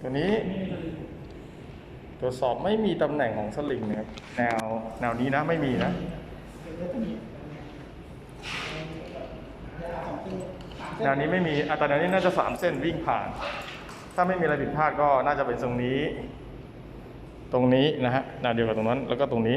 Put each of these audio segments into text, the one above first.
ตัวนี้ ตรวจสอบไม่มีตำแหน่งของสลิงนะครับแนวแนวนี้นะไม่มีนะแนวนี้ไม่มีอัตราแนวนี้น่าจะสามเส้นวิ่งผ่าน ถ้าไม่มีอะไรผิดพลาดก็น่าจะเป็นตรงนี้ ตรงนี้นะฮะแนวเดียวกับตรงนั้นแล้วก็ตรงนี้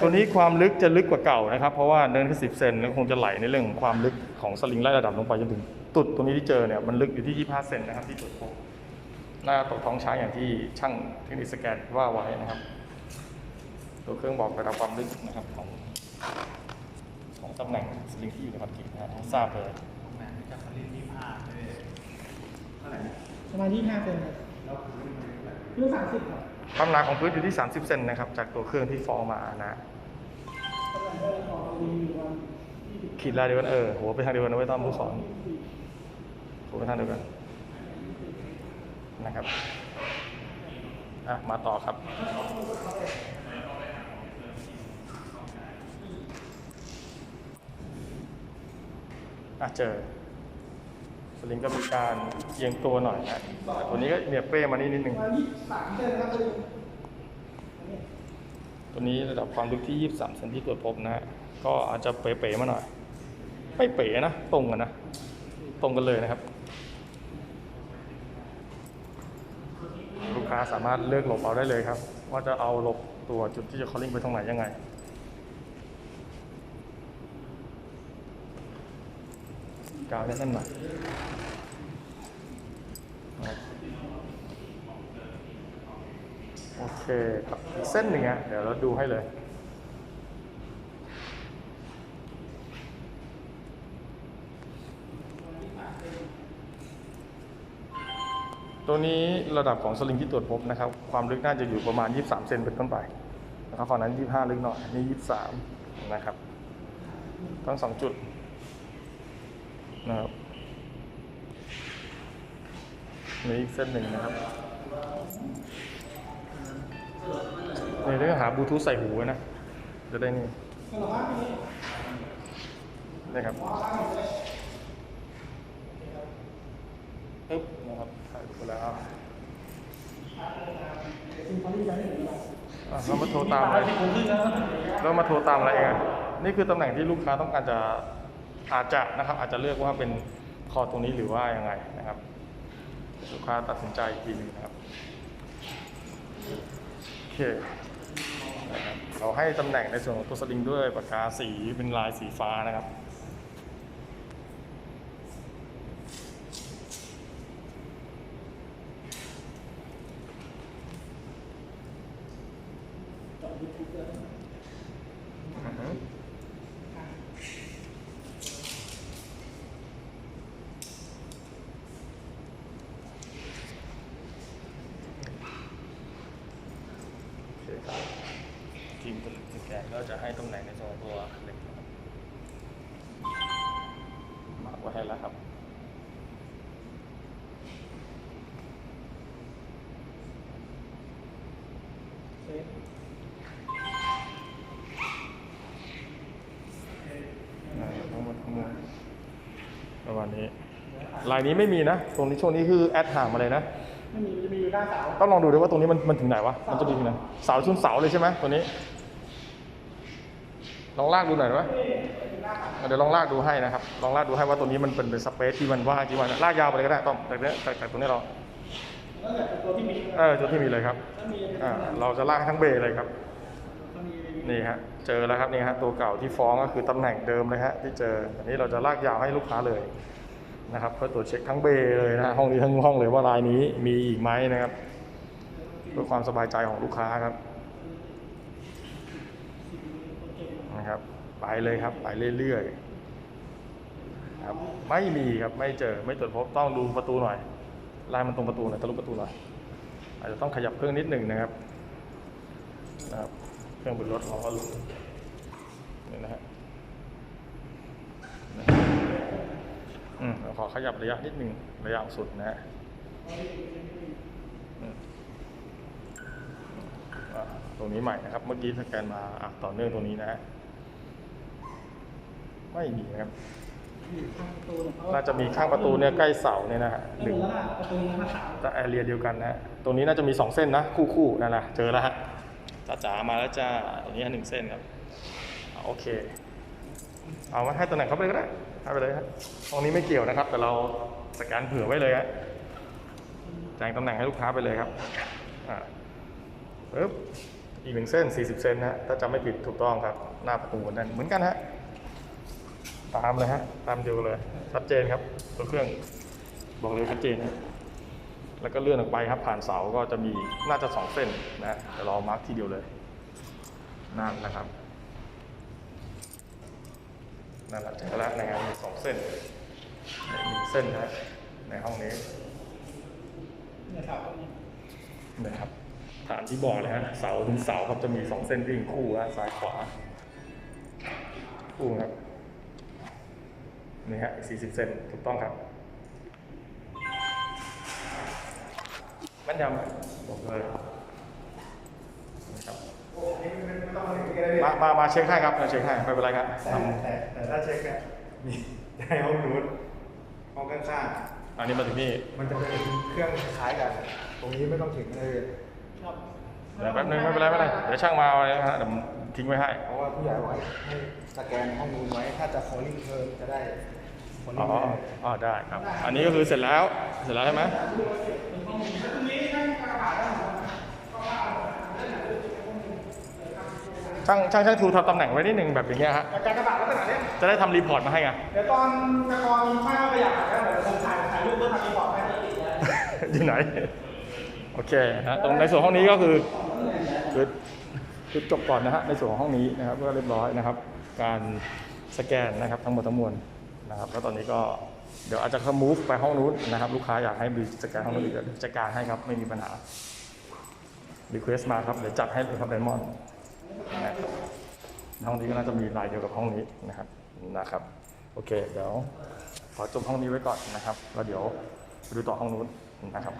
ตัวนี้ความลึกจะลึกกว่าเก่านะครับ เพราะว่าเดินแค่สิบเซนแล้วคงจะไหลในเรื่องของความลึกของสลิงไล่ระดับลงไปจนถึงตุดตรงนี้ที่เจอเนี่ยมันลึกอยู่ที่ 25 เซนนะครับที่จุดพบหน้าตกท้องช้างอย่างที่ช่างเทคนิคสแกนว่าไว้นะครับ ตัวเครื่องบอกระดับความลึกนะครับของของตำแหน่งสลิงที่อยู่ในคอนกรีตนะฮะให้ทราบเลยจากสลิงที่พลาดเลยประมาณยี่ห้าเซนครับเรื่องสามสิบครับ ความหนาของพื้นอยู่ที่ 30 เซนนะครับ จากตัวเครื่องที่ฟอร์มานะขีดลายเดียวกันเออหัวไปทางเดียวกันนะไว้ต้อมผู้สอนหัวไปทางเดียวกันนะครับอะมาต่อครับ อะเจอ ลิงก็มีการเอียงตัวหน่อยนะแต่ตัวนี้ก็เนี่ยเป้มานี่นิดนึงประมาณยี่สามเซนครับคือตัวนี้ระดับความลึกที่ 23เซนที่ตรวจพบนะฮะก็อาจจะเป๋ๆมาหน่อย ไม่เป๋นะ ตรงกันนะ ตรงกันเลยนะครับ ลูกค้าสามารถเลือกหลบเอาได้เลยครับ ว่าจะเอาหลบตัวจุดที่จะคอลลิ่งไปตรงไหนยังไง กาวแน่นหน่อยโอเคครับเส้นหนึ่งอะเดี๋ยวเราดูให้เลยตัวนี้ระดับของสลิงที่ตรวจพบนะครับ ความลึกน่าจะอยู่ประมาณ 23 เซนเป็นต้นไปนะครับฝั่งนั้น 25 ลึกหน่อยนี่ 23 นะครับ ทั้งสองจุด นะครับนี่อีกเส้นหนึ่งนะครับนี่เรื่องหาบลูทูธใส่หูนะ จะได้นี่นี้นะครับปึ๊บนะครับถ่ายไปแล้วสิ่งของที่ยังไม่เราอะเรามาโทรตามอะไรเรามาโทรตามอะไรเองนี่คือตำแหน่งที่ลูกค้าต้องการจะ อาจจะนะครับอาจจะเลือกว่าเป็นคอตรงนี้หรือว่ายังไงนะครับลูกค้าตัดสินใจอีกทีนึงนะครับโอเคนะครับเราให้ตำแหน่งในส่วนของตัวสลิงด้วยปากกาสีเป็นลายสีฟ้านะครับ เจาะยูทูบเลย อือฮึโอเคครับทีมผลิตสแกนก็จะให้ตำแหน่งในส่วนของตัวเหล็กนะครับมาร์กไว้ให้ แล้วครับเซฟอ่าทั้งหมดทั้งมวลประมาณนี้ ลายนี้ไม่มีนะ ตรงนี้ช่วงนี้คือแอดห่างมาเลยนะ ไม่มีจะมีอยู่หน้าเสาต้องลองดูด้วยว่าตรงนี้มันมันถึงไหนวะ มันจะดีถึงไหนเสาชุนเสาเลยใช่ไหมตัวนี้ ลองลากดูหน่อยได้ไหมเดี๋ยวลองลากดูให้นะครับ ลองลากดูให้ว่าตรงนี้มันเป็นเป็นสเปซที่มันว่างที่มันลากยาวไปเลยก็ได้ต้องแต่เนี้ยแต่ต่ตรงนี้เราแล้วแต่ตัวที่มีเลยครับอ่าเราจะลากทั้งเบเลยครับ นี่ฮะ เจอแล้วครับนี่ฮะตัวเก่าที่ฟ้องก็คือตำแหน่งเดิมเลยฮะที่เจอ อันนี้เราจะลากยาวให้ลูกค้าเลยนะครับ เพื่อตรวจเช็คทั้งเบเลยนะฮะห้องนี้ทั้งห้องเลยว่าลายนี้มีอีกไหมนะครับ เพื่อความสบายใจของลูกค้าครับ นะครับ ไปเลยครับไปเรื่อยๆครับไม่มีครับไม่เจอไม่ตรวจพบต้องดูประตูหน่อยลายมันตรงประตูหน่อยทะลุประตูหน่อยอาจจะต้องขยับเครื่องนิดหนึ่งนะครับนะครับเครื่องบนรถของก็หลุดนี่นะฮะอืมเราขอขยับระยะนิดหนึ่งระยะสุดนะฮะตรงนี้ใหม่นะครับ เมื่อกี้สแกนมาต่อเนื่องตรงนี้นะฮะ ไม่มีนะครับอยู่ข้างประตูเนี่ยเพรน่าจะมีข้างประตูเนี่ยใกล้เสาเนี่ยนะฮะหหนึ่นึ่งงแล้วก็ประตูนี้มาสามแต่แอเรียเดียวกันนะฮะตรงนี้น่าจะมีสองเส้นนะ คู่คู่ๆนั่นนะเจอแล้วฮะจ๋าจ๋ามาแล้วจ้าตรงนี้หนึ่งเส้นครับอ่าโอเค เอามาให้ตำแหน่งเขาไปเลยก็ได้ให้ไปเลยฮะตรงนี้ไม่เกี่ยวนะครับ แต่เราสแกนเผื่อไว้เลยฮะแจ้งตำแหน่งให้ลูกค้าไปเลยครับอ่าปึ๊บอีกหนึ่งเส้น 40 เซนนะฮะถ้าจำไม่ผิดถูกต้องครับ หน้าประตูนั่นเหมือนกันฮะ ตามเลยฮะ ตามเดียวเลย ชัดเจนครับ ตัวเครื่องบอกเลยชัดเจนนะแล้วก็เลื่อนออกไปครับ ผ่านเสาก็จะมีน่าจะสองเส้นนะเดี๋ยวเรามาร์กทีเดียวเลย นั่นนะครับนั่นแหละเจอแล้วในงานมีสองเส้นหนึ่งเส้นนะในห้องนี้นี่ยครับตรงนี้นะครับฐานที่บอกเลยฮะเสาถึงเสาครับจะมีสองเส้นวิ่งคู่ฮะซ้ายขวาคู่ครับ นี่ฮะสี่สิบเซนถูกต้องครับแม่นยำบอกเลยนะครับมามามาเช็คให้ครับมาเช็คให้ไม่เป็นไรครับแต่ทำแต่แต่ถ้าเช็คเนี่ยมีได้ห้องนู้นห้องข้างอันนี้มาถึงนี่ๆมันจะเป็นเครื่องคล้ายกัน ตรงนี้ไม่ต้องถึงเลยครับเดี๋ยวแป๊บนึงไม่เป็นไรไม่เป็นไรเดี๋ยวช่างมาเอาเลยนะฮะเดี๋ยวผมทิ้งไว้ให้เพราะว่าผู้ใหญ่บอกให้ สแกนห้องนู้นไว้ ถ้าจะ calling เพิ่มจะได้ calling อ๋อได้อ๋อได้ครับ อันนี้ก็คือเสร็จแล้ว เสร็จแล้วใช่ไหมช่างช่างช่างทูทำตำแหน่งไว้นิดนึงแบบอย่างเงี้ยฮะการกระบะลักษณะเนี้ยจะได้ทำรีพอร์ตมาให้ไง เดี๋ยวตอนตอนถ้าไม่อยากถ่ายก็เดี๋ยวผมถ่ายถ่ายรูปเพื่อทำรีพอร์ตให้ติดเลยอยู่ไหน โอเคนะตรงในส่วนห้องนี้ก็คือคือคือจบก่อนนะฮะในส่วนของห้องนี้นะครับก็เรียบร้อยนะครับ การสแกนนะครับทั้งหมดทั้งมวลนะครับแล้วตอนนี้ก็เดี๋ยวอาจจะขมูฟไปห้องนู้นนะครับ ลูกค้าอยากให้บีสแกนห้องนู้นเดี๋ยวจัดการให้ครับ ไม่มีปัญหารีเควสมาครับเดี๋ยวจัดให้เลยครับไดมอนด์นะครับห้องนี้ก็น่าจะมีลายเดียวกับห้องนี้นะครับนะครับ โอเค เดี๋ยวขอจบห้องนี้ไว้ก่อนนะครับแล้วเดี๋ยวไปดูต่อห้องนู้นนะครับ